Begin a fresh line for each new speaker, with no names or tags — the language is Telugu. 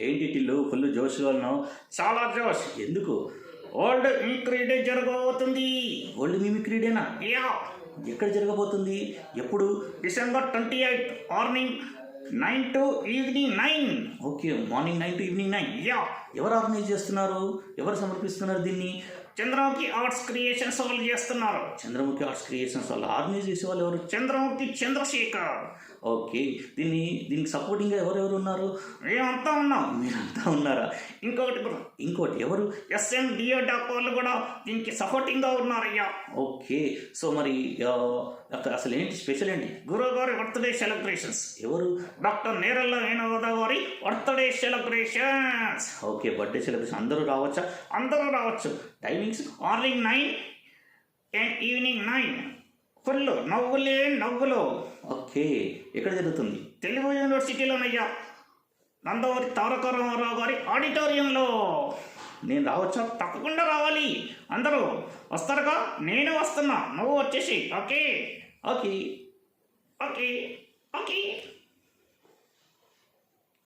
ఏంటి టిల్లు? ఫుల్ జోష్గా ఉన్నావు?
చాలా జోష్.
ఎందుకు?
ఓల్డ్ ఇంక్రీడే జరగబోతుంది.
ఓల్డ్ మిమిక్రీడేనా
యా.
ఎక్కడ జరగబోతుంది? ఎప్పుడు?
December twenty eighth morning nine to evening nine.
Okay morning nine to evening nine.
Yeah.
ఎవరు ఆర్గనైజ్ చేస్తున్నారు? ఎవరు సమర్పిస్తున్నారు దీన్ని?
చంద్రముఖి ఆర్ట్స్ క్రియేషన్స్ వాళ్ళు చేస్తున్నారు.
చంద్రముఖి ఆర్ట్స్ క్రియేషన్స్ వాళ్ళు ఆర్గనైజ్ చేసే వాళ్ళు ఎవరు?
చంద్రముఖి చంద్రశేఖర్.
ఓకే. దీన్ని దీనికి సపోర్టింగ్గా ఎవరెవరు ఉన్నారు?
మేమంతా ఉన్నాం.
మీరంతా ఉన్నారా?
ఇంకొకటి
ఇంకోటి ఎవరు?
ఎస్ఎం డిఓ డాక్ వాళ్ళు కూడా దీనికి సపోర్టింగ్గా ఉన్నారయ్యా.
ఓకే. సో మరి అసలు ఏంటి స్పెషల్ ఏంటి?
గురువు గారి బర్త్డే సెలబ్రేషన్స్
ఎవరు?
డాక్టర్ నేరల్ల వేణుగోదా గారి birthday celebrations
okay birthday celebration అందరూ రావచ్చా?
అందరూ రావచ్చు.
Timings
morning nine and evening nine full నవ్వులే నవ్వులు.
ఓకే ఎక్కడ జరుగుతుంది?
తెలుగు యూనివర్సిటీలోనయ్యా నందవరి తారక రామారావు గారి ఆడిటోరియంలో.
నేను రావచ్చా?
తప్పకుండా రావాలి. అందరూ వస్తారుగా? నేను వస్తున్నా. నువ్వు వచ్చేసి. ఓకే.
ఓకే.
ఓకే. ఓకే.